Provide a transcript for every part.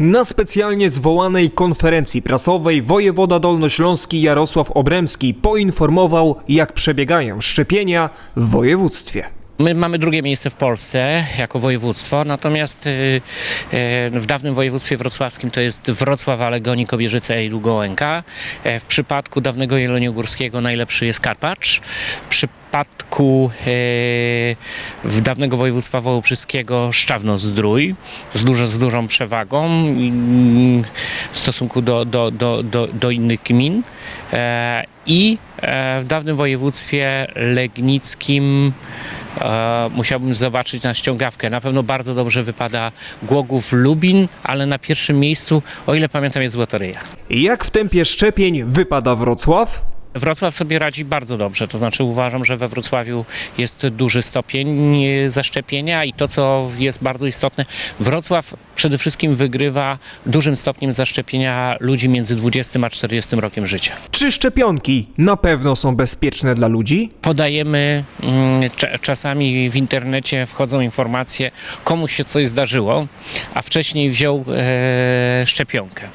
Na specjalnie zwołanej konferencji prasowej wojewoda dolnośląski Jarosław Obremski poinformował, jak przebiegają szczepienia w województwie. My mamy drugie miejsce w Polsce jako województwo, natomiast y, y, w dawnym województwie wrocławskim to jest Wrocław, Alegonie, Kobierzyca i Lugołęka. E, W przypadku dawnego Jeleniogórskiego najlepszy jest Karpacz. W przypadku e, w dawnego województwa wołobrzyskiego Szczawno-Zdrój z, dużo, z dużą przewagą mm, w stosunku do, do, do, do, do innych gmin. E, I e, w dawnym województwie legnickim E, musiałbym zobaczyć na ściągawkę. Na pewno bardzo dobrze wypada Głogów Lubin, ale na pierwszym miejscu, o ile pamiętam, jest Złotoryja. Jak w tempie szczepień wypada Wrocław? Wrocław sobie radzi bardzo dobrze, to znaczy uważam, że we Wrocławiu jest duży stopień zaszczepienia i to, co jest bardzo istotne, Wrocław przede wszystkim wygrywa dużym stopniem zaszczepienia ludzi między 20 a 40 rokiem życia. Czy szczepionki na pewno są bezpieczne dla ludzi? podajemy, mm, cza- czasami w internecie wchodzą informacje, komuś się coś zdarzyło, a wcześniej wziął e, szczepionkę.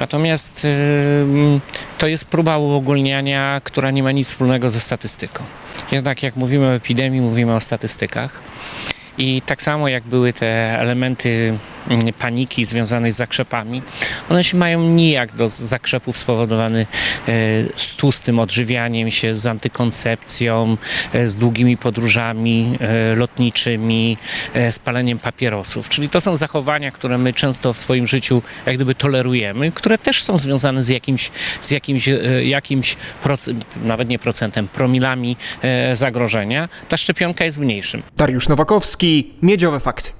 Natomiast to jest próba uogólniania, która nie ma nic wspólnego ze statystyką. Jednak jak mówimy o epidemii, mówimy o statystykach. I tak samo jak były te elementy paniki związanej z zakrzepami, one się mają nijak do zakrzepów spowodowanych e, z tłustym odżywianiem się, z antykoncepcją, e, z długimi podróżami e, lotniczymi, e, z paleniem papierosów. Czyli to są zachowania, które my często w swoim życiu jak gdyby tolerujemy, które też są związane z jakimś, z jakimś, e, jakimś nawet nie procentem, promilami e, zagrożenia. Ta szczepionka jest mniejszym. Dariusz Nowakowski, Miedziowe Fakty.